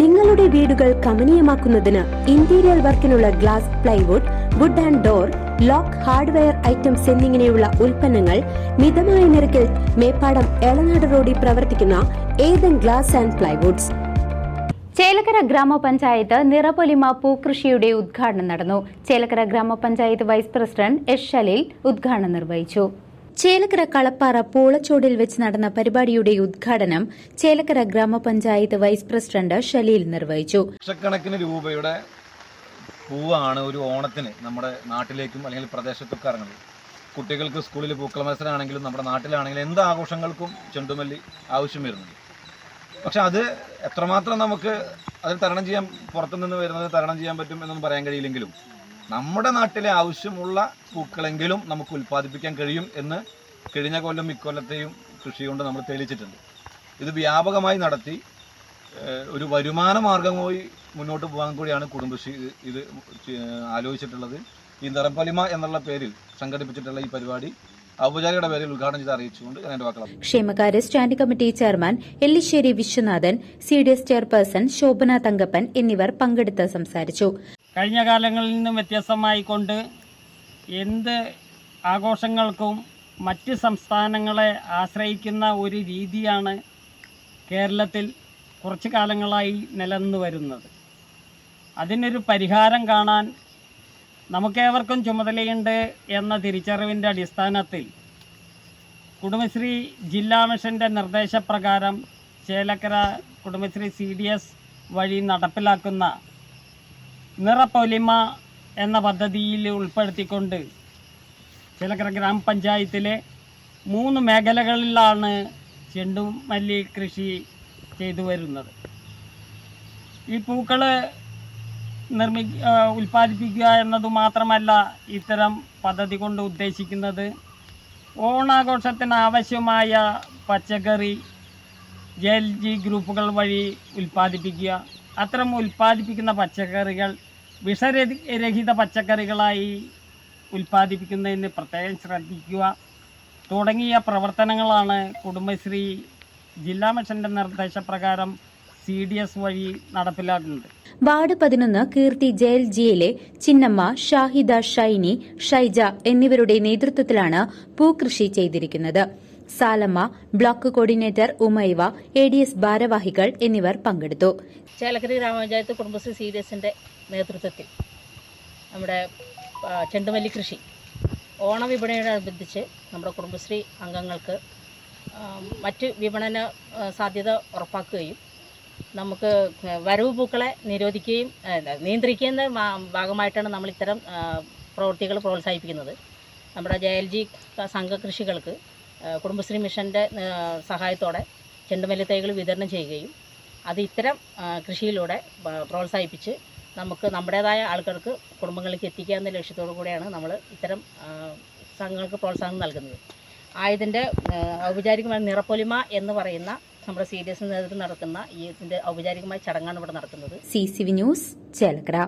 നിങ്ങളുടെ വീടുകൾ കമനീയമാക്കുന്നതിന് interior വർക്കിനുള്ള glass plywood wood and door lock hardware items എന്നിങ്ങനെയുള്ള ഉൽപ്പന്നങ്ങൾ മിതമായ നിരക്കിൽ മേപ്പാടം എളനാട് റോഡിൽ പ്രവർത്തിക്കുന്ന Ethan glass and plywoods Chelakkara grama panchayat Nirapolima പൂക്കൃഷിയുടെ ഉദ്ഘാടനം നടന്നു. ചേലക്കര ഗ്രാമപഞ്ചായത്ത് വൈസ് പ്രസിഡന്റ് എസ് ഷലീൽ ഉദ്ഘാടനം നിർവഹിച്ചു. ചേലക്കര കളപ്പാറ പൂളച്ചോടിൽ വെച്ച് നടന്ന പരിപാടിയുടെ ഉദ്ഘാടനം ചേലക്കര ഗ്രാമപഞ്ചായത്ത് വൈസ് പ്രസിഡന്റ് ഷലീൽ നിർവഹിച്ചു. ലക്ഷക്കണക്കിന് രൂപയുടെ പൂവാണ് ഒരു ഓണത്തിന് നമ്മുടെ നാട്ടിലേക്കും അല്ലെങ്കിൽ പ്രദേശത്തൊക്കെ ഇറങ്ങുന്നത്. കുട്ടികൾക്ക് സ്കൂളിൽ പൂക്കള മത്സരമാണെങ്കിലും നമ്മുടെ നാട്ടിലാണെങ്കിലും എന്ത് ആഘോഷങ്ങൾക്കും ചെണ്ടുമല്ലി ആവശ്യം വരുന്നുണ്ട്. പക്ഷെ അത് എത്രമാത്രം നമുക്ക് അത് തരണം ചെയ്യാൻ പുറത്തുനിന്ന് വരുന്നത് തരണം ചെയ്യാൻ പറ്റും എന്നൊന്നും പറയാൻ കഴിയില്ലെങ്കിലും നമ്മുടെ നാട്ടിലെ ആവശ്യമുള്ള പൂക്കളെങ്കിലും നമുക്ക് ഉൽപ്പാദിപ്പിക്കാൻ കഴിയും എന്ന് കഴിഞ്ഞ കൊല്ലം ഇക്കൊല്ലത്തെയും കൃഷി കൊണ്ട് നമ്മൾ തെളിയിച്ചിട്ടുണ്ട്. ഇത് വ്യാപകമായി നടത്തി. ഒരു വരുമാന മാർഗമായി മുന്നോട്ട് പോകാൻ കൂടിയാണ് കുടുംബശ്രീ ഇത് ആലോചിച്ചിട്ടുള്ളത്. ഈ നിറപ്പലിമ എന്നുള്ള പേരിൽ സംഘടിപ്പിച്ചിട്ടുള്ള ഈ പരിപാടി ഔപചാരികയുടെ പേരിൽ ഉദ്ഘാടനം ചെയ്ത് അറിയിച്ചുകൊണ്ട് ഞാൻ എന്റെ വാക്കുകൾ ക്ഷേമകാര്യ standing committee chairman Ellissery Viswanathan C D S chairperson Shobhana Thankappan എന്നിവർ പങ്കെടുത്ത് സംസാരിച്ചു. കഴിഞ്ഞ കാലങ്ങളിൽ നിന്നും വ്യത്യസ്തമായി കൊണ്ട് എന്ത് ആഘോഷങ്ങൾക്കും മറ്റ് സംസ്ഥാനങ്ങളെ ആശ്രയിക്കുന്ന ഒരു രീതിയാണ് കേരളത്തിൽ കുറച്ച് കാലങ്ങളായി നിലനിന്ന് വരുന്നത്. അതിനൊരു പരിഹാരം കാണാൻ നമുക്കേവർക്കും ചുമതലയുണ്ട് എന്ന തിരിച്ചറിവിന്റെ അടിസ്ഥാനത്തിൽ കുടുംബശ്രീ ജില്ലാ മിഷന്റെ നിർദ്ദേശപ്രകാരം Chelakkara Kudumbashree C D S വഴി നടപ്പിലാക്കുന്ന നിറപ്പൊലിമ എന്ന പദ്ധതിയിൽ ഉൾപ്പെടുത്തിക്കൊണ്ട് ചിലക്കര ഗ്രാമപഞ്ചായത്തിലെ മൂന്ന് മേഖലകളിലാണ് ചെണ്ടുമല്ലി കൃഷി ചെയ്തു വരുന്നത്. ഈ പൂക്കൾ നിർമ്മി ഉൽപ്പാദിപ്പിക്കുക എന്നത് മാത്രമല്ല ഇത്തരം പദ്ധതി കൊണ്ട് ഉദ്ദേശിക്കുന്നത്. ഓണാഘോഷത്തിന് ആവശ്യമായ പച്ചക്കറി ജെ എൽ ജി ഗ്രൂപ്പുകൾ വഴി ഉൽപ്പാദിപ്പിക്കുക. അത്തരം ഉൽപ്പാദിപ്പിക്കുന്ന പച്ചക്കറികൾ വിഷരഹിത പച്ചക്കറികളായി ഉൽപ്പാദിപ്പിക്കുന്നതിന് പ്രത്യേകം ശ്രദ്ധിക്കുക. തുടങ്ങിയ പ്രവർത്തനങ്ങളാണ് കുടുംബശ്രീ ജില്ലാ മിഷന്റെ നിർദ്ദേശപ്രകാരം സി ഡി എസ് വഴി നടപ്പിലാക്കുന്നത്. വാർഡ് പതിനൊന്ന് കീർത്തി ജയിൽ ജിയിലെ ചിന്നമ്മ ഷാഹിദ ഷൈനി ഷൈജ എന്നിവരുടെ നേതൃത്വത്തിലാണ് പൂക്കൃഷി ചെയ്തിരിക്കുന്നത്. Salamma block coordinator Umaiva A D S ഭാരവാഹികൾ എന്നിവർ പങ്കെടുത്തു. ചേലക്കരി ഗ്രാമപഞ്ചായത്ത് കുടുംബശ്രീ സി ഡി എസിന്റെ നേതൃത്വത്തിൽ നമ്മുടെ ചെണ്ടുമല്ലി കൃഷി ഓണ വിപണിയോടനുബന്ധിച്ച് നമ്മുടെ കുടുംബശ്രീ അംഗങ്ങൾക്ക് മറ്റ് വിപണന സാധ്യത ഉറപ്പാക്കുകയും നമുക്ക് വരവ് പൂക്കളെ നിരോധിക്കുകയും നിയന്ത്രിക്കുന്ന ഭാഗമായിട്ടാണ് നമ്മൾ ഇത്തരം പ്രവൃത്തികൾ പ്രോത്സാഹിപ്പിക്കുന്നത്. നമ്മുടെ ജെ എൽ ജി സംഘകൃഷികൾക്ക് കുടുംബശ്രീ മിഷന്റെ സഹായത്തോടെ ചെണ്ടുമല്ലി തൈകൾ വിതരണം ചെയ്യുകയും അത് ഇത്തരം കൃഷിയിലൂടെ പ്രോത്സാഹിപ്പിച്ച് നമുക്ക് നമ്മുടേതായ ആൾക്കാർക്ക് കുടുംബങ്ങളിലേക്ക് എത്തിക്കുക എന്ന ലക്ഷ്യത്തോടു കൂടിയാണ് നമ്മൾ ഇത്തരം സംഘങ്ങൾക്ക് പ്രോത്സാഹനം നൽകുന്നത്. ആയതിന്റെ ഔപചാരികമായ നിറപ്പൊലിമ എന്ന് പറയുന്ന നമ്മുടെ സി ഡി എസ് നേതൃത്വം നടക്കുന്ന ഈ ഇതിന്റെ ഔപചാരികമായ ചടങ്ങാണ് ഇവിടെ നടക്കുന്നത്. C C V news Chelakkara.